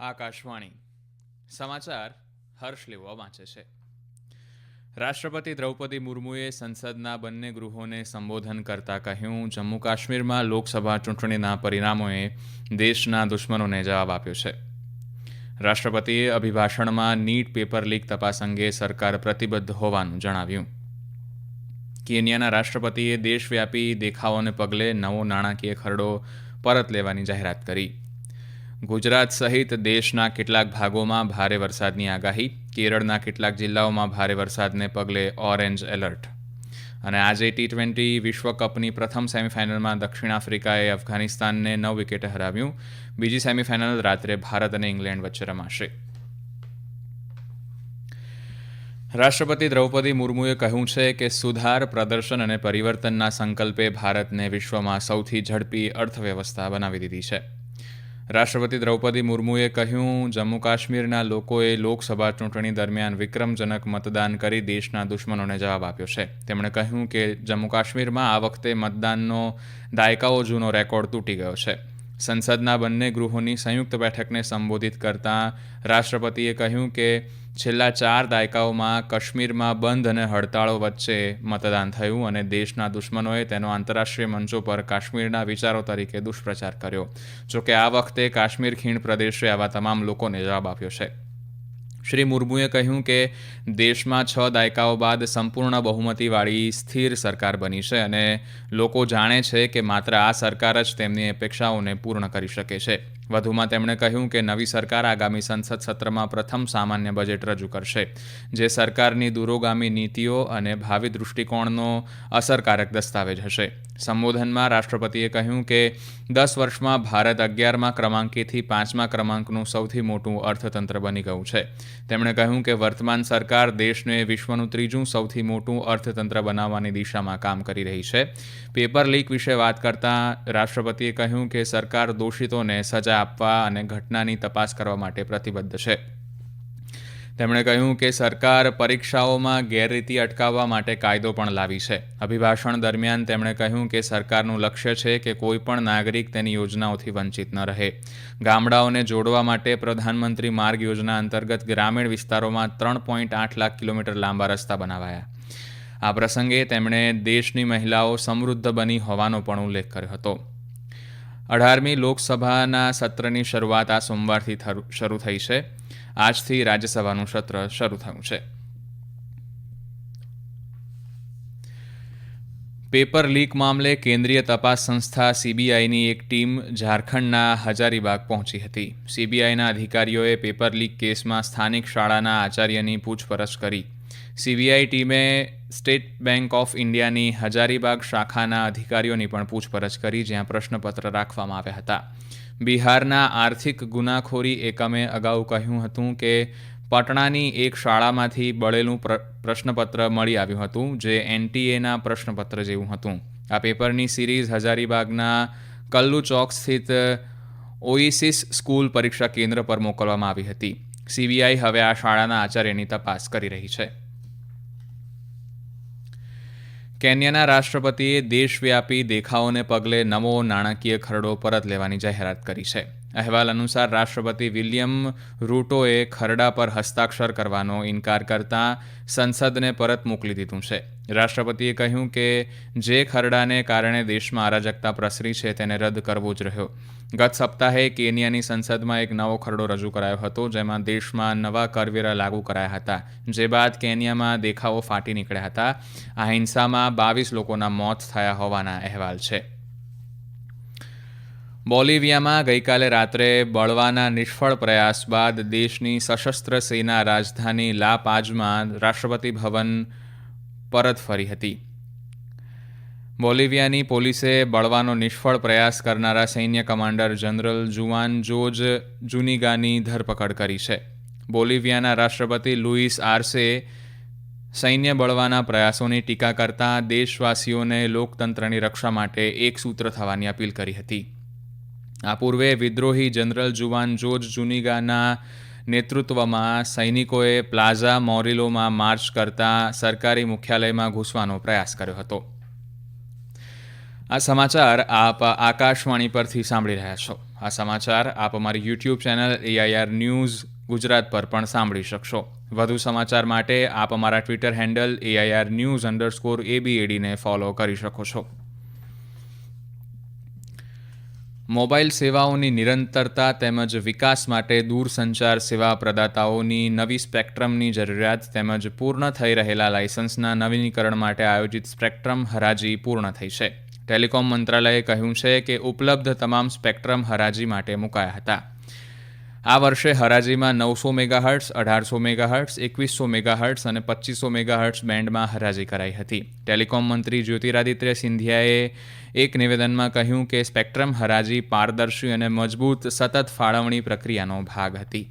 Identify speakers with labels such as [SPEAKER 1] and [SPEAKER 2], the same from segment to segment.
[SPEAKER 1] આકાશવાણી. સમાચાર હર્ષ લેવા વાંચે છે. રાષ્ટ્રપતિ દ્રૌપદી મુર્મુએ સંસદના બંને ગૃહોને સંબોધન કરતા કહ્યું જમ્મુ કાશ્મીરમાં લોકસભા ચૂંટણીના પરિણામોએ દેશના દુશ્મનોને જવાબ આપ્યો છે. રાષ્ટ્રપતિએ અભિભાષણમાં નીટ પેપર લીક તપાસ અંગે સરકાર પ્રતિબદ્ધ હોવાનું જણાવ્યું. કેન્યાના રાષ્ટ્રપતિએ દેશવ્યાપી દેખાવોને પગલે નવો નાણાકીય ખરડો પરત લેવાની જાહેરાત કરી. ગુજરાત સહિત દેશના કેટલાક ભાગોમાં ભારે વરસાદની આગાહી. કેરળના કેટલાક જિલ્લાઓમાં ભારે વરસાદને પગલે ઓરેન્જ એલર્ટ. અને આજે ટી ટ્વેન્ટી વિશ્વકપની પ્રથમ સેમિફાઇનલમાં દક્ષિણ આફ્રિકાએ અફઘાનિસ્તાનને નવ વિકેટે હરાવ્યું. બીજી સેમિફાઇનલ રાત્રે ભારત અને ઇંગ્લેન્ડ વચ્ચે રમાશે. રાષ્ટ્રપતિ દ્રૌપદી મુર્મુએ કહ્યું છે કે સુધાર, પ્રદર્શન અને પરિવર્તનના સંકલ્પે ભારતને વિશ્વમાં સૌથી ઝડપી અર્થવ્યવસ્થા બનાવી દીધી છે. રાષ્ટ્રપતિ દ્રૌપદી મુર્મુએ કહ્યું, જમ્મુ કાશ્મીરના લોકોએ લોકસભા ચૂંટણી દરમિયાન વિક્રમજનક મતદાન કરી દેશના દુશ્મનોને જવાબ આપ્યો છે. તેમણે કહ્યું કે જમ્મુ કાશ્મીરમાં આ વખતે મતદાનનો દાયકાઓ જૂનો રેકોર્ડ તૂટી ગયો છે. સંસદના બંને ગૃહોની સંયુક્ત બેઠકને સંબોધિત કરતાં રાષ્ટ્રપતિએ કહ્યું કે છેલ્લા ચાર દાયકાઓમાં કાશ્મીરમાં બંધ અને હડતાળો વચ્ચે મતદાન થયું અને દેશના દુશ્મનોએ તેનો આંતરરાષ્ટ્રીય મંચો પર કાશ્મીરના વિચારો તરીકે દુષ્પ્રચાર કર્યો. જોકે આ વખતે કાશ્મીર ખીણ પ્રદેશે આવા તમામ લોકોને જવાબ આપ્યો છે. શ્રી મુર્મુએ કહ્યું કે દેશમાં છ દાયકાઓ બાદ સંપૂર્ણ બહુમતીવાળી સ્થિર સરકાર બની છે અને લોકો જાણે છે કે માત્ર આ સરકાર જ તેમની અપેક્ષાઓને પૂર્ણ કરી શકે છે. વધુમાં તેમણે કહ્યું કે નવી સરકાર આગામી સંસદ સત્રમાં પ્રથમ સામાન્ય બજેટ રજૂ કરશે, જે સરકારની દૂરોગામી નીતિઓ અને ભાવિ દૃષ્ટિકોણનો અસરકારક દસ્તાવેજ હશે. સંબોધનમાં રાષ્ટ્રપતિએ કહ્યું કે દસ વર્ષમાં ભારત અગિયારમાં ક્રમાંકેથી પાંચમા ક્રમાંકનું સૌથી મોટું અર્થતંત્ર બની ગયું છે. તેમણે કહ્યું કે વર્તમાન સરકાર દેશને વિશ્વનું ત્રીજું સૌથી મોટું અર્થતંત્ર બનાવવાની દિશામાં કામ કરી રહી છે. પેપર લીક વિશે વાત કરતાં રાષ્ટ્રપતિએ કહ્યું કે સરકાર દોષિતોને સજા આપવા અને ઘટનાની તપાસ કરવા માટે પ્રતિબદ્ધ છે. તેમણે કહ્યું કે સરકાર પરીક્ષાઓમાં ગેરરીતિ અટકાવવા માટે કાયદો પણ લાવી છે. અભિભાષણ દરમિયાન તેમણે કહ્યું કે સરકારનું લક્ષ્ય છે કે કોઈપણ નાગરિક તેની યોજનાઓથી વંચિત ન રહે. ગામડાઓને જોડવા માટે પ્રધાનમંત્રી માર્ગ યોજના અંતર્ગત ગ્રામીણ વિસ્તારોમાં ત્રણ પોઈન્ટ આઠ લાખ કિલોમીટર લાંબા રસ્તા બનાવાયા. આ પ્રસંગે તેમણે દેશની મહિલાઓ સમૃદ્ધ બની હોવાનો પણ ઉલ્લેખ કર્યો હતો. અઢારમી લોકસભાના સત્રની શરૂઆત આ સોમવારથી શરૂ થઈ છે. આજથી રાજ્યસભાનું સત્ર શરૂ થયું છે. પેપર લીક મામલે કેન્દ્રીય તપાસ સંસ્થા સીબીઆઈની એક ટીમ ઝારખંડના હજારીબાગ પહોંચી હતી. સીબીઆઈના અધિકારીઓએ પેપર લીક કેસમાં સ્થાનિક શાળાના આચાર્યની પૂછપરછ કરી. સીબીઆઈ ટીમે સ્ટેટ બેંક ઓફ ઇન્ડિયાની હજારીબાગ શાખાના અધિકારીઓની પણ પૂછપરછ કરી, જ્યાં પ્રશ્નપત્ર રાખવામાં આવ્યા હતા. બિહારના આર્થિક ગુનાખોરી એકમે અગાઉ કહ્યું હતું કે, પટણાની એક શાળામાંથી બળેલું પ્રશ્નપત્ર મળી આવ્યું હતું, જે એનટીએના પ્રશ્નપત્ર જેવું હતું. આ પેપરની સિરીઝ હજારીબાગના કલ્લુ ચોક સ્થિત ઓઇસિસ સ્કૂલ પરીક્ષા કેન્દ્ર પર મોકલવામાં આવી હતી. સીબીઆઈ હવે આ શાળાના આચાર્યની તપાસ કરી રહી છે. કેન્યાના રાષ્ટ્રપતિએ દેશવ્યાપી દેખાવોને પગલે નવો નાણાકીય ખરડો પરત લેવાની જાહેરાત કરી છે. અહેવાલ અનુસાર રાષ્ટ્રપતિ વિલિયમ રૂટોએ ખરડા પર હસ્તાક્ષર કરવાનો ઇનકાર કરતાં સંસદને પરત મોકલી દીધું છે. રાષ્ટ્રપતિએ કહ્યું કે જે ખરડાને કારણે દેશમાં અરાજકતા પ્રસરી છે તેને રદ કરવો જ રહ્યો. ગત સપ્તાહે કેનિયાની સંસદમાં એક નવો ખરડો રજૂ કરાયો હતો, જેમાં દેશમાં નવા કરવેરા લાગુ કરાયા હતા, જે બાદ કેનિયામાં દેખાવો ફાટી નીકળ્યા હતા. આ હિંસામાં બાવીસ લોકોના મોત થયા હોવાના અહેવાલ છે. બોલિવિયામાં ગઈકાલે રાત્રે બળવાના નિષ્ફળ પ્રયાસ બાદ દેશની સશસ્ત્ર સેના રાજધાની લા પાજમાં રાષ્ટ્રપતિ ભવન પરત ફરી હતી. બોલિવિયાની પોલીસે બળવાનો નિષ્ફળ પ્રયાસ કરનારા સૈન્ય કમાન્ડર જનરલ જુઆન જોજ જુનિગાની ધરપકડ કરી છે. બોલિવિયાના રાષ્ટ્રપતિ લુઈસ આર્સે સૈન્ય બળવાના પ્રયાસોની ટીકા કરતા દેશવાસીઓને લોકતંત્રની રક્ષા માટે એક સૂત્ર થવાની અપીલ કરી હતી. આ પૂર્વે વિદ્રોહી જનરલ જુવાન જોર્જ જુનિગાના નેતૃત્વમાં સૈનિકોએ પ્લાઝા મોરિલોમાં માર્ચ કરતા સરકારી મુખ્યાલયમાં ઘૂસવાનો પ્રયાસ કર્યો હતો. આ સમાચાર આપ આકાશવાણી પરથી સાંભળી રહ્યા છો. આ સમાચાર આપ અમારી YouTube channel AIR news Gujarat પર પણ સાંભળી શકશો. વધુ સમાચાર માટે આપ અમારા Twitter handle AIR news underscore એબીએડીને follow કરી શકો છો. મોબાઈલ સેવાઓની નિરંતરતા તેમજ વિકાસ માટે દૂરસંચાર સેવા પ્રદાતાઓની નવી સ્પેક્ટ્રમની જરૂરિયાત તેમજ પૂર્ણ થઈ રહેલા લાયસન્સના નવીનીકરણ માટે આયોજિત સ્પેક્ટ્રમ હરાજી પૂર્ણ થઈ છે. ટેલિકોમ મંત્રાલયે કહ્યું છે કે ઉપલબ્ધ તમામ સ્પેક્ટ્રમ હરાજી માટે મુકાયા હતા. આ વર્ષે હરાજીમાં નવસો મેગાહર્ટ્સ અઢારસો મેગાહર્ટ્સ એકવીસો મેગાહર્ટ્સ અને પચીસો મેગાહર્ટ્સ બેન્ડમાં હરાજી કરાઈ હતી. ટેલિકોમ મંત્રી જ્યોતિરાદિત્ય સિંધિયાએ એક નિવેદનમાં કહ્યું કે સ્પેક્ટ્રમ હરાજી પારદર્શી અને મજબૂત સતત ફાળવણી પ્રક્રિયાનો ભાગ હતી.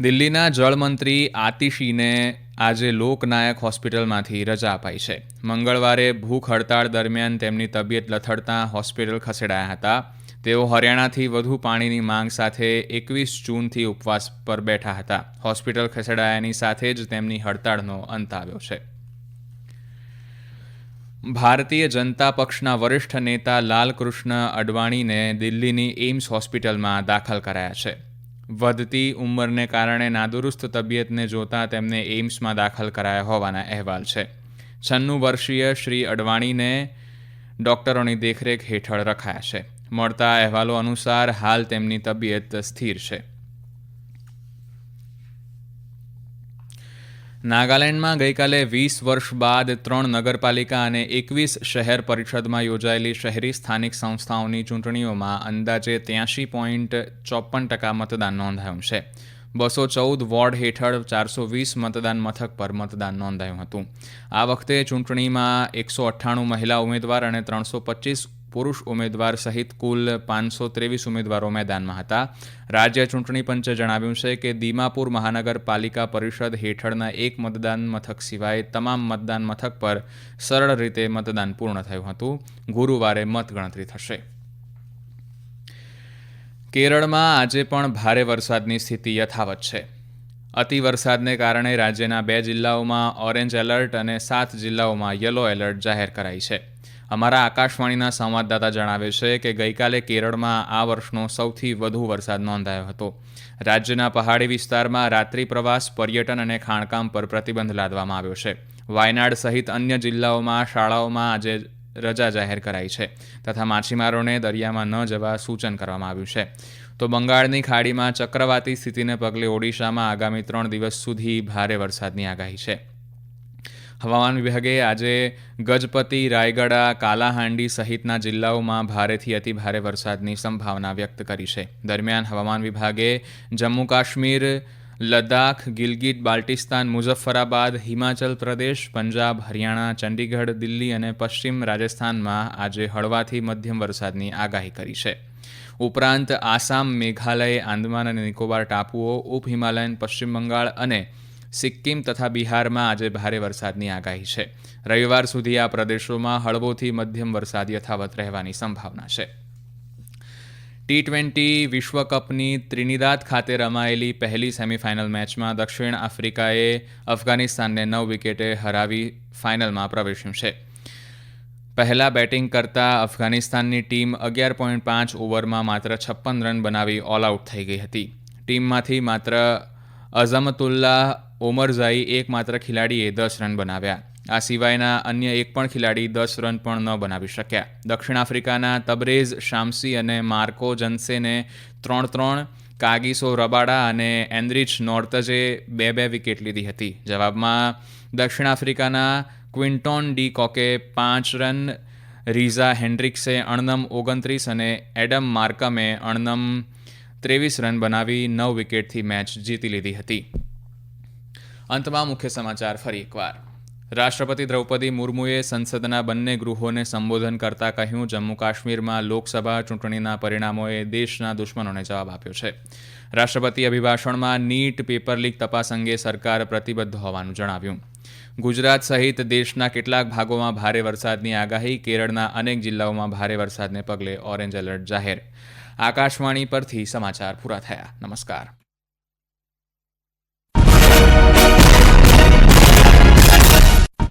[SPEAKER 1] દિલ્હીના જળમંત્રી આતિશીને આજે લોકનાયક હોસ્પિટલમાંથી રજા અપાઈ છે. મંગળવારે ભૂખ હડતાળ દરમિયાન તેમની તબિયત લથડતા હોસ્પિટલ ખસેડાયા હતા. તેઓ હરિયાણાથી વધુ પાણીની માંગ સાથે એકવીસ જૂનથી ઉપવાસ પર બેઠા હતા. હોસ્પિટલ ખસેડાયાની સાથે જ તેમની હડતાળનો અંત આવ્યો છે. ભારતીય જનતા પક્ષના વરિષ્ઠ નેતા લાલકૃષ્ણ અડવાણીને દિલ્હીની એઇમ્સ હોસ્પિટલમાં દાખલ કરાયા છે. વધતી ઉંમરને કારણે નાદુરુસ્ત તબિયતને જોતા તેમને એઇમ્સમાં દાખલ કરાયા હોવાના અહેવાલ છે. છન્નું વર્ષીય શ્રી અડવાણીને ડોક્ટરોની દેખરેખ હેઠળ રખાયા છે. મળતા અહેવાલો અનુસાર હાલ તેમની તબિયત સ્થિર છે. નાગાલેન્ડમાં ગઈકાલે વીસ વર્ષ બાદ ત્રણ નગરપાલિકા અને એકવીસ શહેર પરિષદમાં યોજાયેલી શહેરી સ્થાનિક સંસ્થાઓની ચૂંટણીઓમાં અંદાજે ત્યાંશી પોઈન્ટ ચોપન ટકા મતદાન નોંધાયું છે. બસો ચૌદ વોર્ડ હેઠળ ચારસો વીસ મતદાન મથક પર મતદાન નોંધાયું હતું. આ વખતે ચૂંટણીમાં એકસો અઠ્ઠાણું મહિલા ઉમેદવાર અને ત્રણસો પચીસ પુરુષ ઉમેદવાર સહિત કુલ પાંચસો ત્રેવીસ ઉમેદવારો મેદાનમાં હતા. રાજ્ય ચૂંટણી પંચે જણાવ્યું છે કે દીમાપુર મહાનગરપાલિકા પરિષદ હેઠળના એક મતદાન મથક સિવાય તમામ મતદાન મથક પર સરળ રીતે મતદાન પૂર્ણ થયું હતું. ગુરુવારે મતગણતરી થશે. કેરળમાં આજે પણ ભારે વરસાદની સ્થિતિ યથાવત છે. અતિ વરસાદને કારણે રાજ્યના બે જિલ્લાઓમાં ઓરેન્જ એલર્ટ અને સાત જિલ્લાઓમાં યલો એલર્ટ જાહેર કરાઈ છે. અમારા આકાશવાણીના સંવાદદાતા જણાવે છે કે ગઈકાલે કેરળમાં આ વર્ષનો સૌથી વધુ વરસાદ નોંધાયો હતો. રાજ્યના પહાડી વિસ્તારમાં રાત્રિ પ્રવાસ, પર્યટન અને ખાણકામ પર પ્રતિબંધ લાદવામાં આવ્યો છે. વાયનાડ સહિત અન્ય જિલ્લાઓમાં શાળાઓમાં આજે રજા જાહેર કરાઈ છે તથા માછીમારોને દરિયામાં ન જવા સૂચન કરવામાં આવ્યું છે. તો બંગાળની ખાડીમાં ચક્રવાતી સ્થિતિને પગલે ઓડિશામાં આગામી ત્રણ દિવસ સુધી ભારે વરસાદની આગાહી છે. હવામાન વિભાગે આજે ગજપતિ, રાયગડા, કાલાહાંડી સહિતના જિલ્લાઓમાં ભારેથી અતિભારે વરસાદની સંભાવના વ્યક્ત કરી છે. દરમિયાન હવામાન વિભાગે જમ્મુ કાશ્મીર, લદ્દાખ ગિલગિટ બાલ્ટિસ્તાન, મુઝફ્ફરાબાદ, હિમાચલ પ્રદેશ, પંજાબ, હરિયાણા, ચંડીગઢ, દિલ્હી અને પશ્ચિમ રાજસ્થાનમાં આજે હળવાથી મધ્યમ વરસાદની આગાહી કરી છે. ઉપરાંત આસામ, મેઘાલય, આંદમાન અને નિકોબાર ટાપુઓ, ઉપ હિમાલયન, પશ્ચિમ બંગાળ અને સિક્કિમ તથા બિહારમાં આજે ભારે વરસાદની આગાહી છે. રવિવાર સુધી આ પ્રદેશોમાં હળવોથી મધ્યમ વરસાદ યથાવત રહેવાની સંભાવના છે. ટી ટ્વેન્ટી વિશ્વકપની ત્રિનિદાદ ખાતે રમાયેલી પહેલી સેમીફાઇનલ મેચમાં દક્ષિણ આફ્રિકાએ અફઘાનિસ્તાનને નવ વિકેટે હરાવી ફાઇનલમાં પ્રવેશ્યું છે. પહેલા બેટિંગ કરતા અફઘાનિસ્તાનની ટીમ અગિયાર પોઈન્ટ પાંચ ઓવરમાં માત્ર છપ્પન રન બનાવી ઓલ આઉટ થઈ ગઈ હતી. ટીમમાંથી માત્ર અઝમતુલ્લાહ ઓમરઝાઈ એકમાત્ર ખેલાડીએ દસ રન બનાવ્યા. આ સિવાયના અન્ય એક પણ ખેલાડી દસ રન પણ ન બનાવી શક્યા. દક્ષિણ આફ્રિકાના તબરેઝ, શામસી અને માર્કો જન્સેને ત્રણ ત્રણ, કાગીસો રબાડા અને એન્દ્રિચ નોર્તજે બે બે વિકેટ લીધી હતી. જવાબમાં દક્ષિણ આફ્રિકાના ક્વિન્ટોન ડી કોકે પાંચ રન, રીઝા હેન્ડ્રિક્સે અણનમ ઓગણત્રીસ અને એડમ માર્કમે અણનમ ત્રેવીસ રન બનાવી નવ વિકેટથી મેચ જીતી લીધી હતી. અંતમાં મુખ્ય સમાચાર ફરી એકવાર. રાષ્ટ્રપતિ દ્રૌપદી મુર્મુએ સંસદના બંને ગૃહોને સંબોધન કરતા કહ્યું જમ્મુ કાશ્મીરમાં લોકસભા ચૂંટણીના પરિણામોએ દેશના દુશ્મનોને જવાબ આપ્યો છે. રાષ્ટ્રપતિ અભિભાષણમાં નીટ પેપર લીક તપાસ અંગે સરકાર પ્રતિબદ્ધ હોવાનું જણાવ્યું. ગુજરાત સહિત દેશના કેટલાક ભાગોમાં ભારે વરસાદની આગાહી, કેરળના અનેક જિલ્લાઓમાં ભારે વરસાદને પગલે ઓરેન્જ એલર્ટ જાહેર. આકાશવાણી પરથી સમાચાર પૂરા થયા. નમસ્કાર.